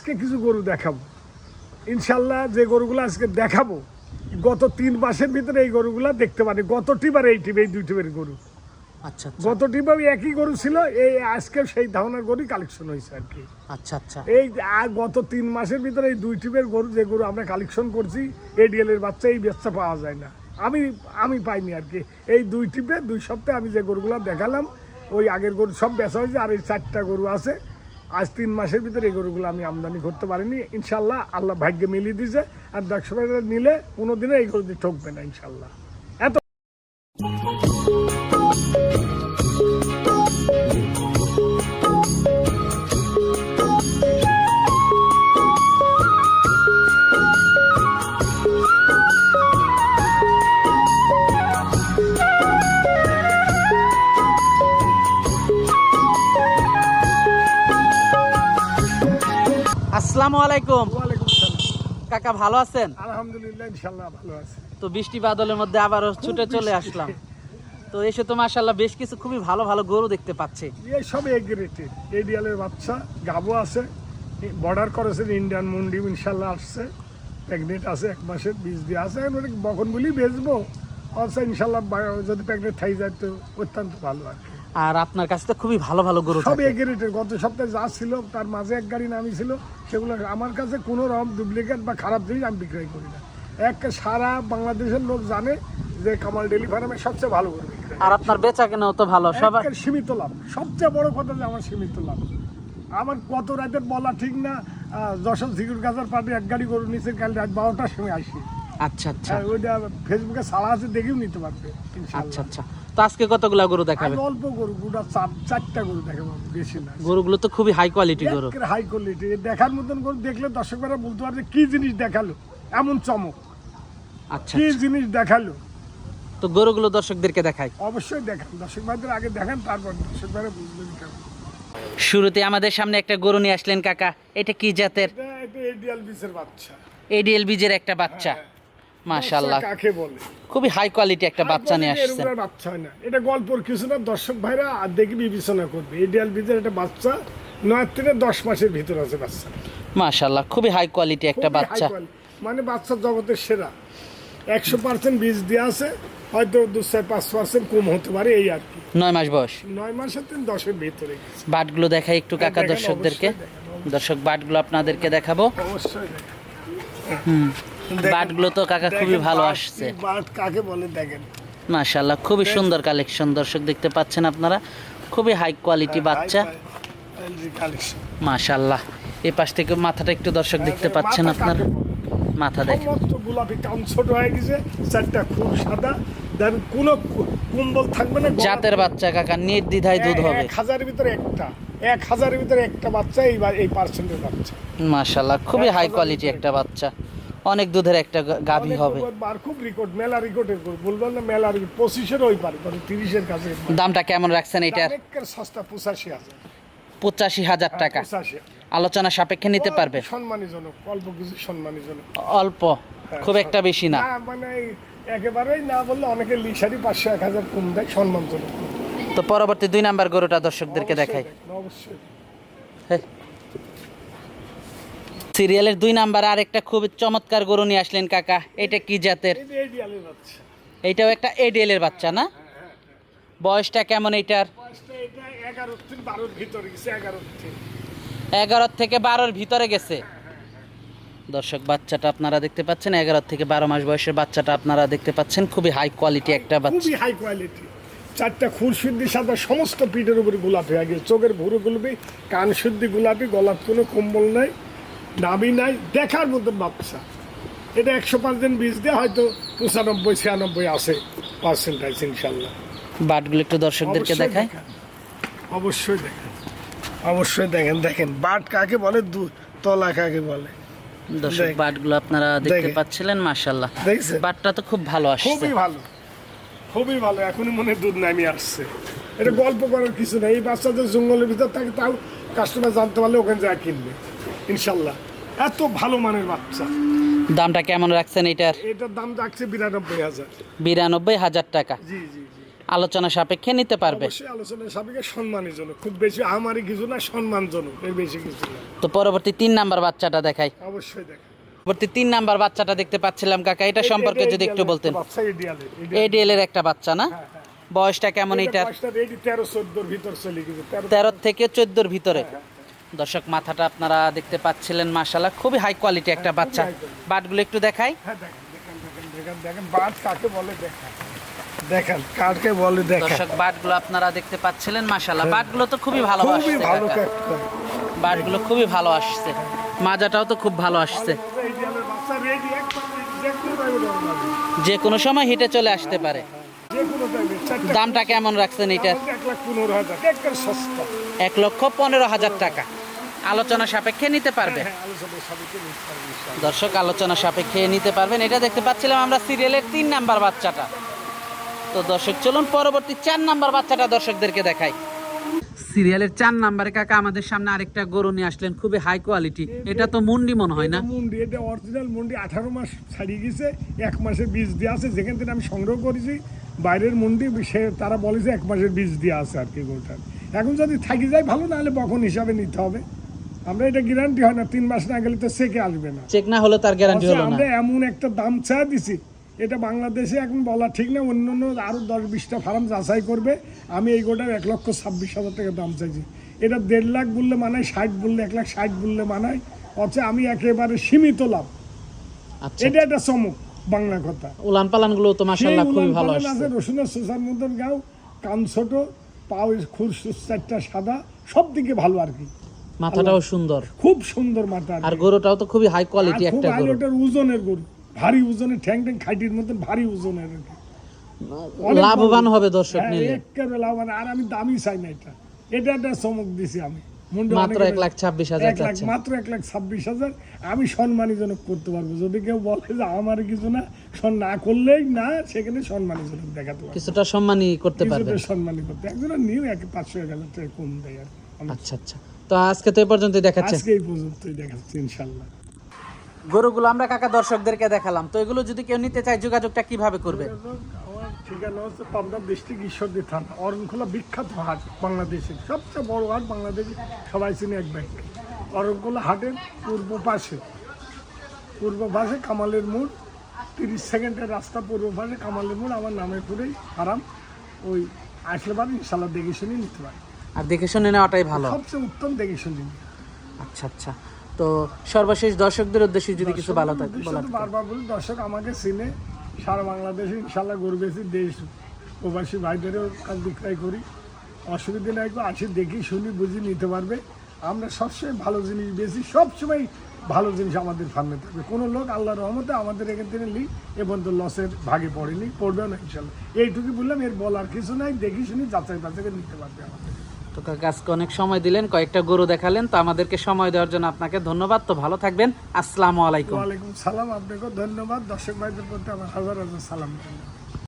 আজকে কিছু গরু দেখাবো। ইনশাল্লাহ যে গরুগুলো আজকে দেখাবো গত তিন মাসের ভিতরে এই গরুগুলো দেখতে পারি। গত টিবার এই টিপ এই দুই টিপের গরু। আচ্ছা আচ্ছা। গত টিপে একই গরু ছিল এই আজকে সেই ধারণার গরুই কালেকশন হয়েছে আর কি। আচ্ছা আচ্ছা। এই আ- গত তিন মাসের ভিতরে এই দুই টিপের গরু যে গরু আমরা কালেকশন করছি এডিএল এর বাচ্চা এই বাচ্চা পাওয়া যায় না। আমি আমি পাইনি আর কি। এই দুই টিপে দুই সপ্তাহে আমি যে গরুগুলো দেখালাম ওই আগের গরু সব বেচা হয়েছে আর এই চারটা গরু আছে। আজ তিন মাসের ভিতরে এই গরুগুলো আমি আমদানি করতে পারিনি। ইনশাল্লাহ আল্লাহ ভাগ্যে মিলিয়ে দিয়েছে। আর দশ নিলে কোনো দিনে এই গরুটি ঠকবে না ইনশাল্লাহ আসসালামু আলাইকুম। কাকা ভালো আছেন? আলহামদুলিল্লাহ ইনশাল্লাহ ভালো আছে। তো বৃষ্টি বাদলের মধ্যে আবারও ছুটে চলে আসলাম। তো এসে তো মাশাল্লাহ বেশ কিছু খুবই ভালো ভালো গরু দেখতে পাচ্ছি। এই সব এগ্রেটেড এডিয়ালের বাচ্চা গাবো আছে। বর্ডার করেছেন ইন্ডিয়ান মুন্ডি ইনশাল্লাহ আসছে। প্রেগনেন্ট আছে এক মাসের বীজ দিয়ে আছে। আমি বকনগুলি বেচবো। আচ্ছা ইনশাল্লাহ যদি প্রেগনেন্ট থাই যায় তো অত্যন্ত ভালো আর আর আপনার কাছে তো খুবই ভালো ভালো গরু সব এগ্রেটেড গত সপ্তাহে যা ছিল তার মাঝে এক গাড়ি নামি ছিল সেগুলো আমার কাছে কোনো রকম ডুপ্লিকেট বা খারাপ জিনিস আমি বিক্রয় করি না। এক সারা বাংলাদেশের লোক জানে যে কামাল ডেলি ফার্মের সবচেয়ে ভালো করে। আর আপনার বেচা কেনাও তো ভালো সবাই সীমিত লাভ। সবচেয়ে বড় কথা যে আমার সীমিত লাভ। আমার কত রাতের বলা ঠিক না যশোর ঝিগুর গাছের পার্টি এক গাড়ি গরু নিচে কাল রাত বারোটার সময় আসি। আচ্ছা আচ্ছা। ওইটা ফেসবুকে সারা আছে দেখেও নিতে পারবে আচ্ছা আচ্ছা। তো আজকে কতগুলা গরু দেখাবে? অল্প গরু গোটা চার চারটা গরু দেখাবো বেশি না। গরুগুলো তো খুবই হাই কোয়ালিটি গরু। হাই কোয়ালিটি দেখার মতন গরু দেখলে দর্শকরা বলতে পারবে কি জিনিস দেখাল এমন চমক। আচ্ছা কি আচ্ছা। জিনিস দেখাল? তো গরুগুলো দর্শকদেরকে দেখাই। অবশ্যই দেখান। দর্শক ভাইদের আগে দেখান তারপর দর্শক ভাইরা বুঝবেন শুরুতে আমাদের সামনে একটা গরু নিয়ে আসলেন কাকা। এটা কি জাতের? এটা এডিয়াল বিচের বাচ্চা। এডিএল বীজের একটা বাচ্চা। মাশাল্লাহ বাচ্চা কাকে বলে? খুবই হাই কোয়ালিটি একটা বাচ্চা নিয়ে হাই আসছেন। বাচ্চা হয় না। এটা গল্পর কিছু না দর্শক ভাইরা আর দেখে বিবেচনা করবে। এডিয়াল বিচের একটা বাচ্চা নয় থেকে দশ মাসের ভিতর আছে বাচ্চা। মাশাল্লাহ খুবই হাই কোয়ালিটি একটা বাচ্চা। মানে বাচ্চার জগতের সেরা। একশো পার্সেন্ট বীজ দেওয়া আছে হয়তো দু চার পাঁচ পার্সেন্ট কম হতে পারে এই আর কি। নয় মাস বয়স। নয় মাসের থেকে দশের ভিতরে। বাটগুলো দেখাই একটু কাকা দর্শকদেরকে। দর্শক বাটগুলো আপনাদেরকে দেখাবো। অবশ্যই। হুম। বাটগুলো তো কাকা খুবই ভালো আসছে। বাট কাকে বলে দেখেন? মাশাল্লাহ খুবই সুন্দর কালেকশন দর্শক দেখতে পাচ্ছেন আপনারা। খুবই হাই কোয়ালিটি বাচ্চা। মাশাল্লাহ এই পাশ থেকে মাথাটা একটু দর্শক দেখতে পাচ্ছেন আপনারা। মাথা দেখেন। গোলাপি কান ছোট হয়ে গেছে চারটা খুব সাদা। দেন কোনো কুম্বল থাকবে না জাতের বাচ্চা কাকা নির্দ্বিধায় দুধ হবে। এক হাজারের ভিতরে একটা এক হাজারের ভিতরে একটা বাচ্চা এই এই পার্সেন্টের বাচ্চা। মাশাল্লাহ খুবই হাই কোয়ালিটি একটা বাচ্চা। অনেক দুধের একটা গাভী হবে। খুব রেকর্ড মেলা রেকর্ডের বলবেন না মেলা রেকর্ড পঁচিশের ওই পারে মানে তিরিশের কাছে দামটা কেমন রাখছেন এটার সস্তা পঁচাশি হাজার। পঁচাশি হাজার টাকা। আলোচনা সাপেক্ষে নিতে পারবে? সম্মানীজনক অল্প কিছু সম্মানীজনক। অল্প? খুব একটা বেশি না। মানে একেবারেই না বললে অনেকে লিসারি পাঁচশো এক হাজার কম দেয় সম্মানজনক। তো পরবর্তী দুই নাম্বার গরুটা দর্শকদেরকে দেখাই। অবশ্যই। সিরিয়ালের দুই নাম্বার আরেকটা খুব চমৎকার গরু নিয়ে আসলেন কাকা। এটা কি জাতের? এইটাও একটা এডিএল এর বাচ্চা না? বয়সটা কেমন এইটার এগারো থেকে বারোর ভিতরে গেছে। দর্শক বাচ্চাটা আপনারা দেখতে পাচ্ছেন এগারো থেকে বারো মাস বয়সের বাচ্চাটা আপনারা দেখতে পাচ্ছেন। খুবই হাই কোয়ালিটি একটা বাচ্চা। খুবই হাই কোয়ালিটি চারটা খুর শুদ্ধি সাদা সমস্ত পিঠের উপরে গোলাপি হয়ে গেছে চোখের ভুরু গোলাপি কান শুদ্ধি গোলাপি গলার কোনো কম্বল নাই। নাবি নাই দেখার মতো বাচ্চা এটা একশো পার্সেন্ট বীজ দিয়ে হয়তো পঁচানব্বই ছিয়ানব্বই আছে পার্সেন্টাইজ ইনশাল্লাহ। বাটগুলো একটু দর্শকদেরকে দেখায় অবশ্যই দেখেন। অবশ্যই দেখেন দেখেন বাট কাকে বলে? দু তলা কাকে বলে? দর্শক বাটগুলো আপনারা দেখতে পাচ্ছিলেন মাশাল্লাহ বাটটা তো খুব ভালো আসছে। খুবই ভালো। খুবই ভালো এখনই মনে দুধ নামিয়ে আসছে। এটা গল্প করার কিছু নেই এই বাচ্চাদের জঙ্গলের ভিতর থাকে তাও কাস্টমার জানতে পারলে ওখানে যা কিনবে। ইনশাল্লাহ। এত ভালো মানের বাচ্চা। দামটা কেমন রাখছেন এটার? এটার দাম রাখছে বিরানব্বই হাজার। বিরানব্বই হাজার টাকা। জি জি আলোচনা সাপেক্ষে নিতে পারবে। আলোচনার সাপেক্ষে সম্মানের জন্য খুব বেশি আমারই কিছু না সম্মানজনক। এর বেশি কিছু না। তো পরবর্তী তিন নাম্বার বাচ্চাটা দেখাই। অবশ্যই দেখ পরবর্তী তিন নাম্বার বাচ্চাটা দেখতে পাচ্ছিলাম কাকা। এটা সম্পর্কে যদি একটু বলতেন। এডিএল এর একটা বাচ্চা না? বয়সটা কেমন রেডি তেরো চোদ্দোর ভিতর চলে গেছে। তেরো তেরো থেকে চোদ্দোর ভিতরে। দর্শক মাথাটা আপনারা দেখতে পাচ্ছিলেন মাশাল্লাহ খুবই হাই কোয়ালিটি একটা বাচ্চা। বাটগুলো একটু দেখাই। হ্যাঁ দেখেন কাকে বলে দেখেন। দর্শক বাটগুলো আপনারা দেখতে পাচ্ছিলেন মাশাল্লাহ বাটগুলো তো খুবই ভালো আসছে বাটগুলো খুবই ভালো আসছে। মাজাটাও তো খুব ভালো আসছে। যে কোনো সময় হিটে চলে আসতে পারে। দামটা কেমন রাখছেন এটার? এক লক্ষ পনেরো হাজার টাকা। আলোচনা সাপেক্ষে নিতে পারবে। হ্যাঁ ইনশাআল্লাহ। দর্শক আলোচনা সাপেক্ষে নিতে পারবেন। এটা দেখতে পাচ্ছিলাম আমরা সিরিয়ালের তিন নাম্বার বাচ্চাটা। তো দর্শক চলুন পরবর্তী চার নাম্বার বাচ্চাটা দর্শকদেরকে দেখাই। সিরিয়ালের চার নাম্বারে কাকা আমাদের সামনে আরেকটা গরু নিয়ে আসলেন খুবই হাই কোয়ালিটি এটা তো মুন্ডি মনে হয় না? মুন্ডি এটা অরিজিনাল মুন্ডি আঠারো মাস ছাড়িয়ে গেছে এক মাসের বীজ দেওয়া আছে। যেখান থেকে আমি সংগ্রহ করেছি বাইরের মুন্ডি সে তারা বলেছে এক মাসের বীজ দেওয়া আছে আর কি গরুটার। এখন যদি থাকি যায় ভালো নাহলে বখন হিসাবে নিতে হবে। আমরা এটা গ্যারান্টি হয় না তিন মাস না গেলে তো সেকে আসবে না। চেক না হলে তার গ্যারান্টি হলো না। আমরা এমন একটা দাম চা দিছি এটা বাংলাদেশে এখন বলা ঠিক না অন্য অন্য আরও দশ বিশটা ফার্ম যাচাই করবে আমি এই গোটার এক লক্ষ ছাব্বিশ হাজার টাকা দাম চাইছি। এটা দেড় লাখ বললে মানায় ষাট বললে এক লাখ ষাট বললে মানায় অথচ আমি একেবারে সীমিত লাভ। আচ্ছা। এটা একটা চমক বাংলা কথা। উলান পালানগুলো তো সেই খুবই ভালো আছে রসুনের সোসার মতন গাও কান ছোট পাও খুব চারটা সাদা সব দিকে ভালো আর কি। মাথাটাও সুন্দর। খুব সুন্দর মাথা আর গরুটাও তো খুবই হাই কোয়ালিটি একটা গরু। আলোটার ওজনের গরু। ভারী ওজনের ঠ্যাং ট্যাং খাইটির মতন ভারী ওজনের। লাভবান হবে দর্শক হ্যাঁ, নিলে। একেবারে লাভবান। আর আমি দামি চাই না এটা। এটা একটা চমক দিছি আমি। মাত্র এক লাখ ছাব্বিশ হাজার মাত্র এক লাখ ছাব্বিশ হাজার। আমি সম্মানীজনক করতে পারব। যদি কেউ বলে যে আমার কিছু না না করলেই না সেখানে সম্মানীজনক দেখাতে পারব। কিছুটা করতে পারবে সম্মানী করতে। একজনের নিউ এক পাঁচশো এক হাজার টাকা কম দেয় আর আচ্ছা আচ্ছা। তো আজকে তো এই পর্যন্তই দেখাচ্ছে। আজকে এই পর্যন্তই দেখাচ্ছি ইনশাল্লাহ। গরুগুলো আমরা কাকা দর্শকদেরকে দেখালাম তো এগুলো যদি কেউ নিতে চায় যোগাযোগটা কীভাবে করবে? আমার ঠিকানা হচ্ছে পাবনা ডিস্ট্রিক্ট ঈশ্বরদী থানা অরণখোলা বিখ্যাত হাট বাংলাদেশের সবচেয়ে বড় হাট বাংলাদেশে সবাই চিনি এক ব্যাংক অরণখোলা হাটের পূর্ব পাশে পূর্ব পাশে কামালের মোড় তিরিশ সেকেন্ডের রাস্তা পূর্ব পাশে কামালের মোড় আমার নামে করেই আরাম ওই আসলে পারে ইনশাল্লাহ দেখে শুনে নিতে পারে আর দেখে শুনে নেওয়াটাই ভালো। সবচেয়ে উত্তম দেখে শুনে আচ্ছা আচ্ছা। তো সর্বশেষ দর্শকদের উদ্দেশ্যে যদি কিছু ভালো থাকে বারবার বলি দর্শক আমাকে চিনে সারা বাংলাদেশে ইনশাল্লাহ গরু বেশি দেশ প্রবাসী ভাইদেরও কাজ বিক্রয় করি। অসুবিধা নাই আসি দেখি শুনি বুঝি নিতে পারবে। আমরা সবসময় ভালো জিনিস বেশি সবসময় ভালো জিনিস আমাদের ফার্মে থাকবে। কোনো লোক আল্লাহ রহমতে আমাদের এখান থেকে লি এবং তো লসের ভাগে পড়েনি পড়বেও না ইনশাল্লাহ এইটুকু বললাম এর বলার কিছু নাই দেখি শুনি যাচাই করে নিতে পারবে আমাদের। তো কাকা, আজকে অনেক সময় দিলেন, কয়েকটা গরু দেখালেন, তো আমাদেরকে সময় দেওয়ার জন্য আপনাকে ধন্যবাদ। তো ভালো থাকবেন, আসসালামু আলাইকুম। ওয়ালাইকুম সালাম আপনাকে ধন্যবাদ। দর্শক ভাইদের প্রতি আমার হাজার হাজার সালাম।